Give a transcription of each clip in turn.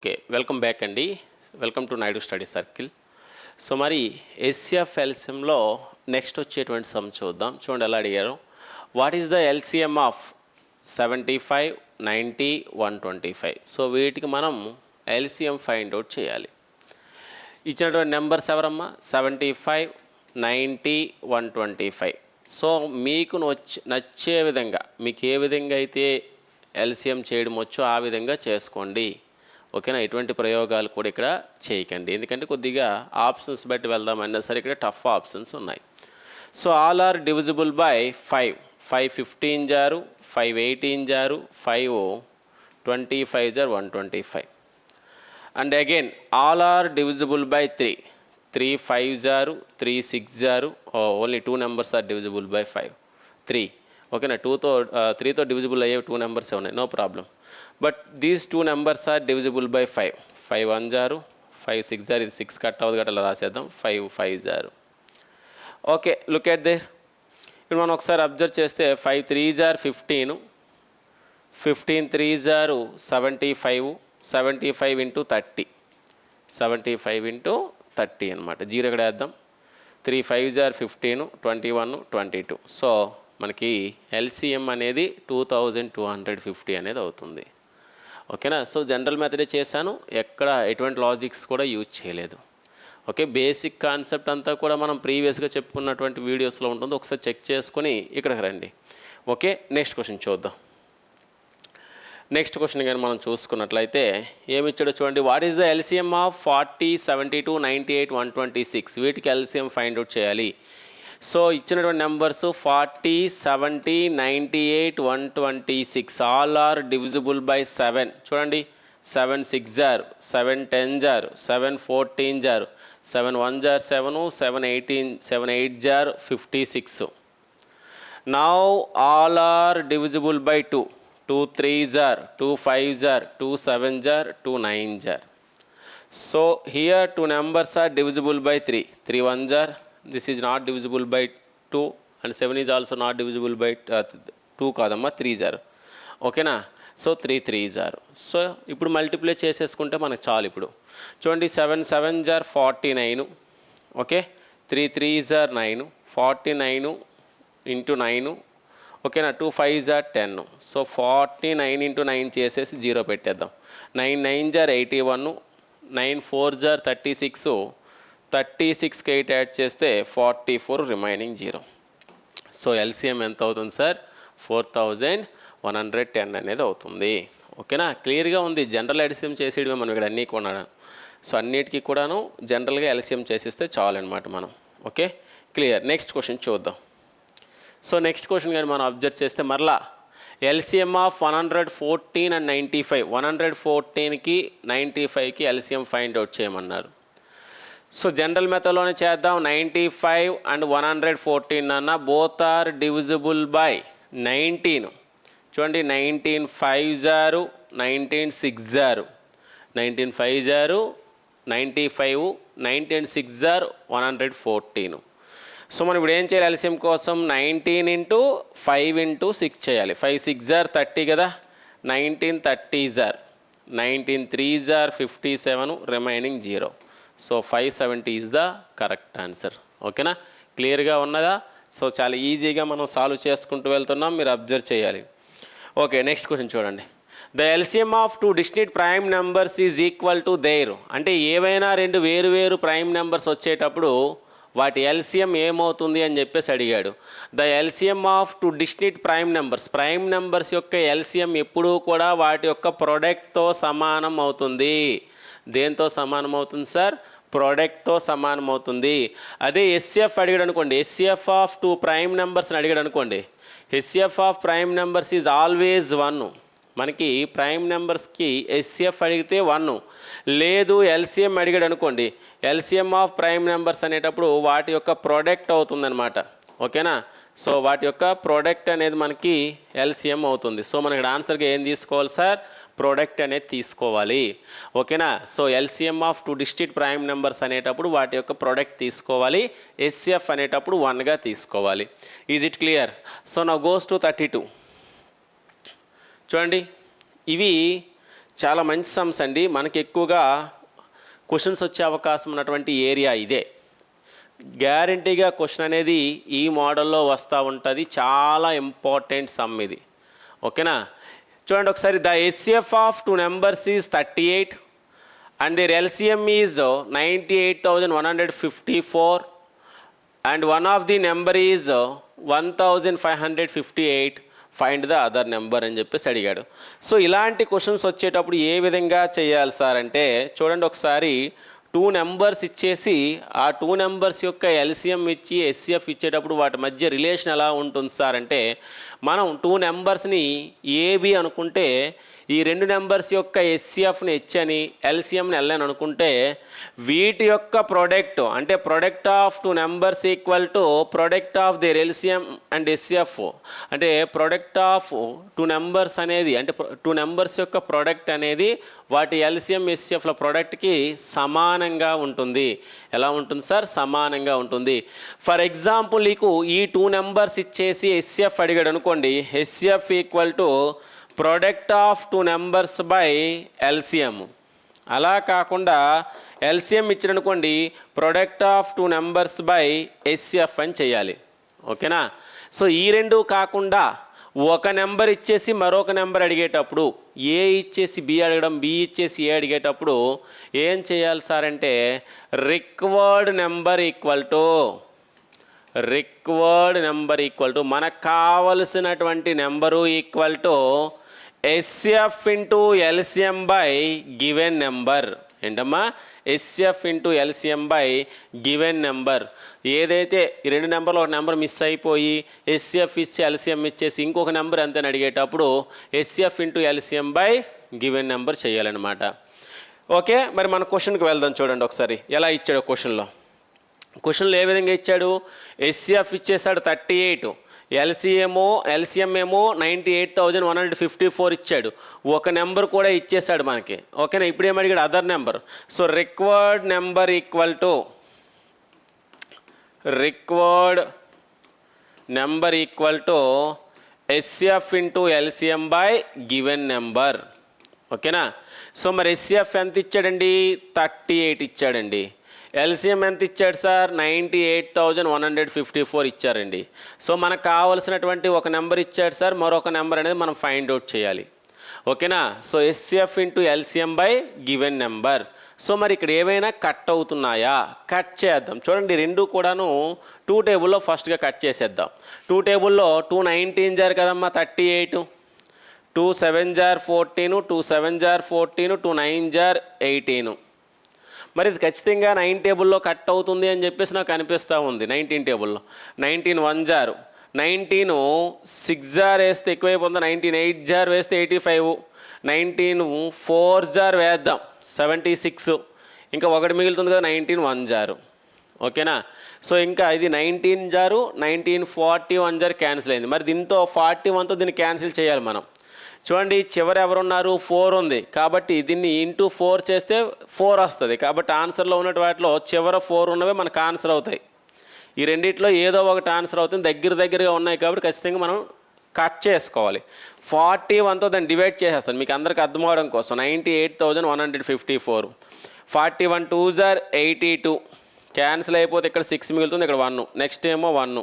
Okay welcome back అండి. Welcome to Naidu study circle. So మరి ఎస్ఎఫ్ ఫెల్సియంలో నెక్స్ట్ వచ్చేటువంటి సమ్ చూద్దాం. చూడండి ఎలా అడిగారు? What is the LCM of seventy five ninety one twenty five so వీటికి మనం ఎల్సిఎం ఫైండ్ అవుట్ చేయాలి. ఇచ్చినటువంటి నెంబర్స్ ఎవరమ్మా? Seventy five ninety one twenty five so మీకు నచ్చ నచ్చే విధంగా మీకు ఏ విధంగా అయితే ఎల్సిఎం చేయడం వచ్చో ఆ విధంగా చేసుకోండి. ఓకేనా? ఎటువంటి ప్రయోగాలు కూడా ఇక్కడ చేయకండి. ఎందుకంటే కొద్దిగా ఆప్షన్స్ బట్టి వెళ్దామన్నా సరే ఇక్కడ టఫ్ ఆప్షన్స్ ఉన్నాయి. So all are divisible by five. Five fifteen jar five eighteen జారు five twenty five jar one twenty five. And again all are divisible by three. Three five jar three six jar only two numbers are divisible by five. Three. ఓకేనా? టూతో త్రీతో divisible అయ్యే two numbers ఉన్నాయి. No problem. But these two numbers are divisible by five five one jar five six జారు ఇది six cut అవ్వదు గట్లా రాసేద్దాం. Five five జారు ఓకే లుక్ ఎట్ దేర్ ఇప్పుడు మనం ఒకసారి అబ్జర్వ్ చేస్తే ఫైవ్ త్రీ జార్ ఫిఫ్టీను ఫిఫ్టీన్ త్రీ జారు seventy five seventy five into thirty seventy five into thirty అనమాట జీరో ఇక్కడ వేద్దాం? Three five jar fifteen twenty one twenty two so మనకి ఎల్సిఎం అనేది two thousand two hundred fifty అనేది అవుతుంది. ఓకేనా? So general మెథడే చేశాను. ఎక్కడ ఎటువంటి లాజిక్స్ కూడా యూజ్ చేయలేదు. ఓకే? బేసిక్ కాన్సెప్ట్ అంతా కూడా మనం ప్రీవియస్గా చెప్పుకున్నటువంటి వీడియోస్లో ఉంటుంది. ఒకసారి చెక్ చేసుకొని ఇక్కడికి రండి. ఓకే? నెక్స్ట్ క్వశ్చన్ చూద్దాం. నెక్స్ట్ క్వశ్చన్ కానీ మనం చూసుకున్నట్లయితే ఏమిచ్చాడో చూడండి. What is the LCM of forty seventy two ninety eight one twenty six? వీటికి ఎల్సిఎం ఫైండ్ అవుట్ చేయాలి. సో ఇచ్చినటువంటి numbers forty seventy ninety eight one twenty six. All are divisible by seven చూడండి. Seven six జార్ seven ten జార్ seven fourteen జార్ seven one jar seven seven eighteen seven eight jar fifty six now all are divisible by two two three jar two five జార్ two seven జార్ two nine jar so here two numbers are divisible by three three one jar this is not divisible by two and seven is also not divisible by two కాదమ్మా three జారు ఓకేనా so three three జారు so ఇప్పుడు multiply చేసేసుకుంటే మనకు చాలు ఇప్పుడు. చూడండి seven seven jar forty nine okay three three jar nine forty nine into nine ఓకేనా two five jar ten so forty nine into nine చేసేసి జీరో పెట్టేద్దాం. నైన్ నైన్ జార్ ఎయిటీ వన్ నైన్ ఫోర్ జార్ థర్టీ సిక్స్ థర్టీ సిక్స్కి eight add చేస్తే forty four remaining zero. So LCM ఎంత అవుతుంది sir? Four thousand one hundred ten అనేది అవుతుంది. ఓకేనా? క్లియర్గా ఉంది. జనరల్ ఎల్సిఎం చేసేయడమే మనం ఇక్కడ అన్నీ కొన్నాడు సో అన్నిటికీ కూడాను జనరల్గా ఎల్సిఎం చేసేస్తే చాలన్నమాట మనం. ఓకే? క్లియర్. నెక్స్ట్ క్వశ్చన్ చూద్దాం. సో నెక్స్ట్ క్వశ్చన్ కానీ మనం అబ్జర్వ్ చేస్తే మరలా LCM of one hundred fourteen and ninety five. One hundred ఫోర్టీన్కి ninety ఫైవ్కి ఎల్సిఎం ఫైండ్ అవుట్ చేయమన్నారు. సో జనరల్ మెథడ్లోనే చేద్దాం. Ninety five and one hundred fourteen అన్న both are divisible by nineteen చూడండి నైన్టీన్ ఫైవ్ జారు నైన్టీన్ సిక్స్ జారు nineteen five జారు ninety five nineteen six జార్ వన్ హండ్రెడ్ ఫోర్టీన్ సో మనం ఇప్పుడు ఏం చేయాలి? ఎల్సిఎం కోసం nineteen into five into six చేయాలి. ఫైవ్ సిక్స్ జార్ థర్టీ కదా? నైన్టీన్ థర్టీ జార్ nineteen three jar fifty seven remaining zero so five seventy is the correct answer ఓకేనా క్లియర్గా ఉన్నదా? సో చాలా ఈజీగా మనం సాల్వ్ చేసుకుంటూ వెళ్తున్నాం. మీరు అబ్జర్వ్ చేయాలి. ఓకే నెక్స్ట్ క్వశ్చన్ చూడండి. The LCM of two distinct prime numbers is equal to their అంటే ఏవైనా రెండు వేరు వేరు ప్రైమ్ నెంబర్స్ వచ్చేటప్పుడు వాటి ఎల్సిఎం ఏమవుతుంది అని చెప్పేసి అడిగాడు. The LCM of two distinct prime numbers prime numbers యొక్క ఎల్సిఎం ఎప్పుడూ కూడా వాటి యొక్క ప్రొడక్ట్తో సమానం అవుతుంది. దేంతో సమానం అవుతుంది సార్ ప్రోడక్ట్తో సమానం అవుతుంది అదే ఎస్సిఎఫ్ అడిగాడు అనుకోండి ఎస్సిఎఫ్ ఆఫ్ టూ ప్రైమ్ నెంబర్స్ని అడిగాడు అనుకోండి SCF of prime numbers is always one మనకి ప్రైమ్ నెంబర్స్కి ఎస్సిఎఫ్ అడిగితే వన్ లేదు ఎల్సిఎం అడిగాడు అనుకోండి ఎల్సిఎం ఆఫ్ ప్రైమ్ నెంబర్స్ అనేటప్పుడు వాటి యొక్క ప్రోడక్ట్ అవుతుందన్నమాట. ఓకేనా? సో వాటి యొక్క ప్రోడక్ట్ అనేది మనకి ఎల్సిఎం అవుతుంది. సో మనకి ఆన్సర్గా ఏం తీసుకోవాలి సార్? ప్రోడక్ట్ అనేది తీసుకోవాలి. ఓకేనా? So LCM of two district prime numbers అనేటప్పుడు వాటి యొక్క ప్రోడక్ట్ తీసుకోవాలి. ఎస్సిఎఫ్ అనేటప్పుడు వన్గా తీసుకోవాలి. ఈజ్ ఇట్ క్లియర్ సో నా గోస్ టు థర్టీ టూ చూడండి ఇవి చాలా మంచి సమ్స్ అండి. మనకి ఎక్కువగా క్వశ్చన్స్ వచ్చే అవకాశం ఉన్నటువంటి ఏరియా ఇదే. గ్యారంటీగా క్వశ్చన్ అనేది ఈ మోడల్లో వస్తూ ఉంటుంది. చాలా ఇంపార్టెంట్ సమ్ ఇది. ఓకేనా? చూడండి ఒకసారి the SCF of two numbers is thirty eight and their LCM is ninety eight thousand one hundred fifty four and one of the number is one thousand five hundred fifty eight. Find the other number అని చెప్పేసి అడిగాడు. So ఇలాంటి questions వచ్చేటప్పుడు ఏ విధంగా చేయాలి sir అంటే చూడండి ఒకసారి టూ నెంబర్స్ ఇచ్చేసి ఆ టూ నెంబర్స్ యొక్క ఎల్సిఎం ఇచ్చి ఎస్సిఎఫ్ ఇచ్చేటప్పుడు వాటి మధ్య రిలేషన్ ఎలా ఉంటుంది సార్ అంటే మనం టూ నెంబర్స్ని ఏబి అనుకుంటే ఈ రెండు నెంబర్స్ యొక్క ఎస్సిఎఫ్ని హెచ్ అని ఎల్సిఎంని ఎల్ అని అనుకుంటే వీటి యొక్క ప్రొడక్ట్ అంటే product of two numbers equal to product of their LCM and HCF అంటే ప్రొడక్ట్ ఆఫ్ టూ నెంబర్స్ అనేది అంటే టూ నెంబర్స్ యొక్క ప్రొడక్ట్ అనేది వాటి ఎల్సిఎం ఎస్సిఎఫ్ల ప్రొడక్ట్కి సమానంగా ఉంటుంది. ఎలా ఉంటుంది సార్? సమానంగా ఉంటుంది. ఫర్ ఎగ్జాంపుల్ నీకు ఈ టూ నెంబర్స్ ఇచ్చేసి ఎస్సిఎఫ్ అడిగాడు అనుకోండి. SCF equal to product of two numbers by LCM అలా కాకుండా ఎల్సిఎం ఇచ్చారనుకోండి product of two numbers by SCF అని చేయాలి. ఓకేనా? సో ఈ రెండు కాకుండా ఒక నెంబర్ ఇచ్చేసి మరొక నెంబర్ అడిగేటప్పుడు ఏ ఇచ్చేసి బి అడగడం బి ఇచ్చేసి ఏ అడిగేటప్పుడు ఏం చేయాలి సార్ అంటే required number equal to required number equal to మనకు కావలసినటువంటి number equal to SF into LCM by given number ఏంటమ్మా? SF into LCM by given number ఏదైతే రెండు నెంబర్లు ఒక నెంబర్ మిస్ అయిపోయి ఎస్ఎఫ్ ఇచ్చి ఎల్సిఎం ఇచ్చేసి ఇంకొక నెంబర్ ఎంతని అడిగేటప్పుడు SF into LCM by given number చేయాలన్నమాట. ఓకే? మరి మన క్వశ్చన్కి వెళ్దాం చూడండి ఒకసారి. ఎలా ఇచ్చాడు క్వశ్చన్లో క్వశ్చన్లో ఏ విధంగా ఇచ్చాడు? ఎస్సీఎఫ్ ఇచ్చేసాడు థర్టీ ఎయిట్ ఎల్సీఎమో ఎల్సీఎం ఏమో ninety eight thousand one hundred fifty four ఇచ్చాడు. ఒక నెంబర్ కూడా ఇచ్చేసాడు మనకి. ఓకేనా? ఇప్పుడు ఏమడిగాడు other number. So required number equal to required number equal to HCF into LCM by given number. ఓకేనా? సో మరి ఎస్సీఎఫ్ ఎంత ఇచ్చాడండి? థర్టీ ఎయిట్ ఇచ్చాడండి. ఎల్సీఎం ఎంత ఇచ్చాడు sir? Ninety eight thousand one hundred fifty four ఇచ్చారండి. సో మనకు కావాల్సినటువంటి ఒక నెంబర్ ఇచ్చాడు సార్. మరొక నెంబర్ అనేది మనం ఫైండ్ అవుట్ చేయాలి. ఓకేనా? So SCF into LCM by given number. So మరి ఇక్కడ ఏవైనా కట్ అవుతున్నాయా? కట్ చేద్దాం. చూడండి రెండు కూడాను టూ టేబుల్లో ఫస్ట్గా కట్ చేసేద్దాం. టూ టేబుల్లో టూ నైన్టీన్ జార్ కదమ్మా థర్టీ ఎయిట్. టూ సెవెన్ జార్ ఫోర్టీను టూ సెవెన్ జార్ ఫోర్టీను టూ నైన్ జార్ ఎయిటీను. మరి ఇది ఖచ్చితంగా నైన్ టేబుల్లో కట్ అవుతుంది అని చెప్పేసి నాకు అనిపిస్తూ ఉంది నైన్టీన్ టేబుల్లో. నైన్టీన్ వన్ జారు. నైన్టీన్ సిక్స్ జార్ వేస్తే ఎక్కువైపోతుంది నైన్టీన్ ఎయిట్ జార్ వేస్తే ఎయిటీ ఫైవ్. నైన్టీన్ ఫోర్ జార్ వేద్దాం. Seventy six. ఇంకా ఒకటి మిగులుతుంది కదా నైన్టీన్ వన్ జారు. ఓకేనా? సో ఇంకా ఇది నైన్టీన్ జారు నైన్టీన్ ఫార్టీ వన్ జార్ క్యాన్సిల్ అయింది. మరి దీంతో ఫార్టీ వన్తో దీన్ని క్యాన్సిల్ చేయాలి మనం. చూడండి చివరి ఎవరున్నారు? ఫోర్ ఉంది. కాబట్టి దీన్ని ఇంటూ ఫోర్ చేస్తే ఫోర్ వస్తుంది. కాబట్టి ఆన్సర్లో ఉన్నటి వాటిలో చివర ఫోర్ ఉన్నవే మనకు ఆన్సర్ అవుతాయి. ఈ రెండిట్లో ఏదో ఒకటి ఆన్సర్ అవుతుంది. దగ్గర దగ్గరగా ఉన్నాయి కాబట్టి ఖచ్చితంగా మనం కట్ చేసుకోవాలి. ఫార్టీ వన్తో దాన్ని డివైడ్ చేసేస్తాను. మీకు అందరికి అర్థం అవడం కోసం. Ninety eight thousand one hundred fifty four. Forty one two jar eighty two. Cancel అయిపోతే ఇక్కడ సిక్స్ మిగులుతుంది. ఇక్కడ వన్. నెక్స్ట్ ఏమో వన్.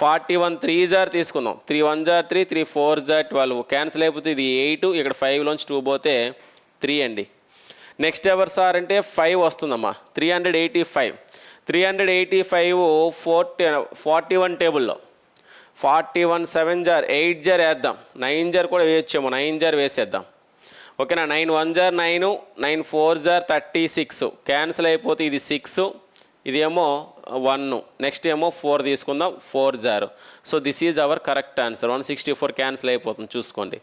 ఫార్టీ వన్ త్రీ జార్ తీసుకుందాం. త్రీ వన్ జార్ త్రీ త్రీ ఫోర్ జార్ ట్వెల్వ్. క్యాన్సిల్ అయిపోతే ఇది ఎయిట్ ఇక్కడ ఫైవ్లోంచి టూ పోతే త్రీ అండి. నెక్స్ట్ ఎవర్ సార్ అంటే ఫైవ్ వస్తుందమ్మా. Three hundred eighty five. Three hundred eighty five forty forty one టేబుల్లో. ఫార్టీ వన్ సెవెన్ జార్ ఎయిట్ జార్ వేద్దాం. నైన్ జార్ కూడా వేయచ్చేమో. నైన్ జార్ వేసేద్దాం. ఓకేనా? నైన్ వన్ జార్ నైన్ నైన్ ఫోర్ జార్ థర్టీ సిక్స్. క్యాన్సిల్ అయిపోతే ఇది సిక్స్. ఇదేమో వన్ నెక్స్ట్ ఏమో ఫోర్ తీసుకుందాం. Four jar so this is our correct answer one sixty four cancel అయిపోతుంది. చూసుకోండి.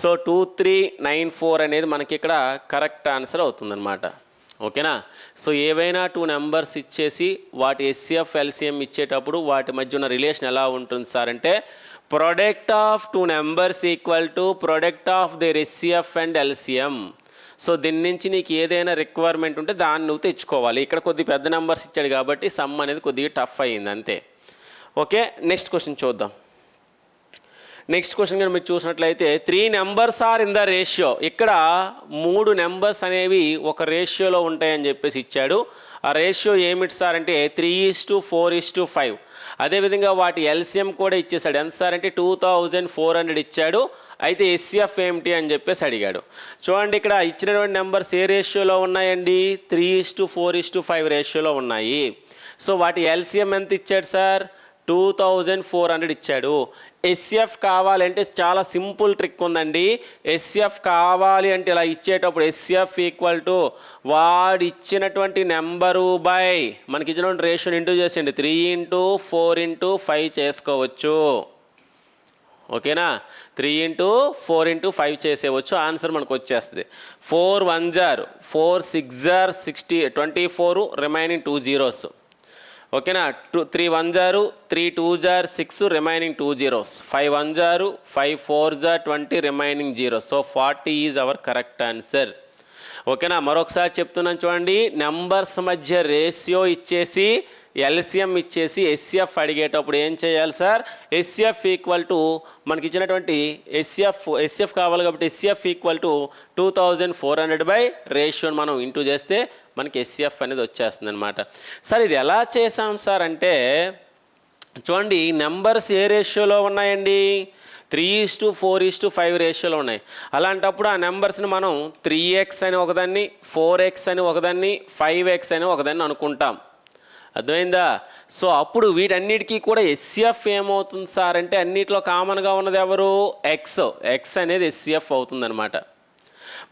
So two three nine four అనేది మనకి ఇక్కడ కరెక్ట్ ఆన్సర్ అవుతుందన్నమాట. ఓకేనా? సో ఏవైనా టూ నెంబర్స్ ఇచ్చేసి వాటి ఎస్సీఎఫ్ ఎల్సిఎం ఇచ్చేటప్పుడు వాటి మధ్య ఉన్న రిలేషన్ ఎలా ఉంటుంది సార్ అంటే product of two numbers equal to product of their SCF and LCM so దీని నుంచి నీకు ఏదైనా రిక్వైర్మెంట్ ఉంటే దాన్ని నువ్వు తెచ్చుకోవాలి. ఇక్కడ కొద్ది పెద్ద నెంబర్స్ ఇచ్చాడు కాబట్టి సమ్ అనేది కొద్దిగా టఫ్ అయ్యింది అంతే. ఓకే నెక్స్ట్ క్వశ్చన్ చూద్దాం. నెక్స్ట్ క్వశ్చన్ కానీ మీరు చూసినట్లయితే three numbers are in the ratio ఇక్కడ మూడు నెంబర్స్ అనేవి ఒక రేషియోలో ఉంటాయని చెప్పేసి ఇచ్చాడు. ఆ రేషియో ఏమిటి సార్ అంటే three is to four is to five అదేవిధంగా వాటి ఎల్సిఎం కూడా ఇచ్చేసాడు ఎంత సార్ అంటే టూ థౌజండ్ ఫోర్ హండ్రెడ్ ఇచ్చాడు. అయితే ఎస్సీఎఫ్ ఏమిటి అని చెప్పేసి అడిగాడు. చూడండి ఇక్కడ ఇచ్చినటువంటి నెంబర్స్ ఏ రేషియోలో ఉన్నాయండి? Three is to four is to five రేషియోలో ఉన్నాయి. సో వాటి ఎల్సిఎం ఎంత ఇచ్చాడు sir? Two thousand four hundred ఇచ్చాడు. ఎస్ఎఫ్ కావాలంటే చాలా సింపుల్ ట్రిక్ ఉందండి. ఎస్ఎఫ్ కావాలి అంటే ఇలా ఇచ్చేటప్పుడు ఎస్ఎఫ్ ఈక్వల్ టు వాడు ఇచ్చినటువంటి నెంబరు బై మనకి ఇచ్చినటువంటి రేషన్ ఇంటూ చేసేయండి. Three into four into five చేసుకోవచ్చు. ఓకేనా? Three into four into five చేసేవచ్చు answer మనకు వచ్చేస్తుంది. ఫోర్ వన్ జార్ four six jar sixty twenty four remaining two zeros. ఓకేనా? టూ త్రీ వన్ జారు three two jar six remaining two zeros. Five one jar five four jar twenty remaining zero so forty is our correct answer. ఓకేనా? మరొకసారి చెప్తున్నాను చూడండి. Numbers మధ్య ratio ఇచ్చేసి LCM ఇచ్చేసి SCF అడిగేటప్పుడు ఏం చేయాలి సార్? ఎస్సిఎఫ్ ఈక్వల్ టు మనకి ఇచ్చినటువంటి ఎస్సిఎఫ్ ఎస్సిఎఫ్ కావాలి కాబట్టి SCF equal to two thousand four hundred by రేషియోని మనం ఇంటూ చేస్తే మనకి ఎస్సిఎఫ్ అనేది వచ్చేస్తుంది అనమాట సార్ ఇది ఎలా చేసాం సార్ అంటే చూడండి నెంబర్స్ ఏ రేషియోలో ఉన్నాయండి? Three is to four is to five రేషియోలో ఉన్నాయి. అలాంటప్పుడు ఆ నెంబర్స్ని మనం త్రీ ఎక్స్ అని ఒకదాన్ని ఫోర్ ఎక్స్ అని ఒకదాన్ని ఫైవ్ ఎక్స్ అని ఒకదాన్ని అనుకుంటాం. అర్థమైందా? సో అప్పుడు వీటన్నిటికీ కూడా ఎస్సిఎఫ్ ఏమవుతుంది సార్ అంటే అన్నిట్లో కామన్గా ఉన్నది ఎవరు? ఎక్స్ ఎక్స్ అనేది ఎస్సిఎఫ్ అవుతుందన్నమాట.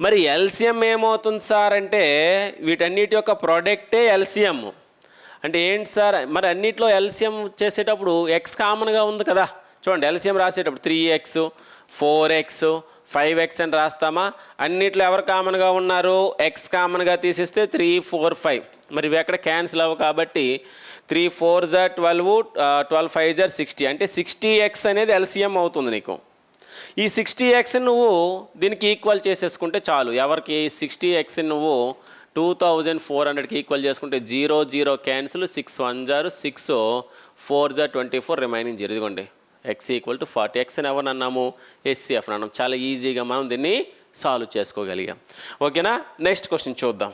మరి ఎల్సిఎం ఏమవుతుంది సార్ అంటే వీటన్నిటి యొక్క ప్రోడక్టే ఎల్సిఎం అంటే ఏంటి సార్? మరి అన్నిట్లో ఎల్సిఎం చేసేటప్పుడు ఎక్స్ కామన్గా ఉంది కదా. చూడండి ఎల్సిఎం రాసేటప్పుడు three x four x five x అని రాస్తామా? అన్నిట్లో ఎవరు కామన్గా ఉన్నారు? ఎక్స్ కామన్గా తీసిస్తే త్రీ ఫోర్ ఫైవ్. మరి ఇవి ఎక్కడ క్యాన్సిల్ అవ్వ కాబట్టి త్రీ ఫోర్ జార్ ట్వెల్వ్ ట్వెల్వ్ ఫైవ్ జార్ సిక్స్టీ. అంటే సిక్స్టీ ఎక్స్ అనేది ఎల్సిఎం అవుతుంది నీకు. ఈ సిక్స్టీ ఎక్స్ నువ్వు దీనికి ఈక్వల్ చేసేసుకుంటే చాలు. ఎవరికి సిక్స్టీ ఎక్స్ నువ్వు టూ థౌజండ్ ఫోర్ హండ్రెడ్కి ఈక్వల్ చేసుకుంటే zero zero cancel six one జారు సిక్స్ ఫోర్ జార్ ట్వంటీ ఫోర్ రిమైనింగ్ జీరో. ఇదిగోండి. X equal to forty x అని ఎవరు అన్నాము ఎస్సీఎఫ్ అన్నాము చాలా ఈజీగా మనం దీన్ని సాల్వ్ చేసుకోగలిగాం. ఓకేనా నెక్స్ట్ క్వశ్చన్ చూద్దాం.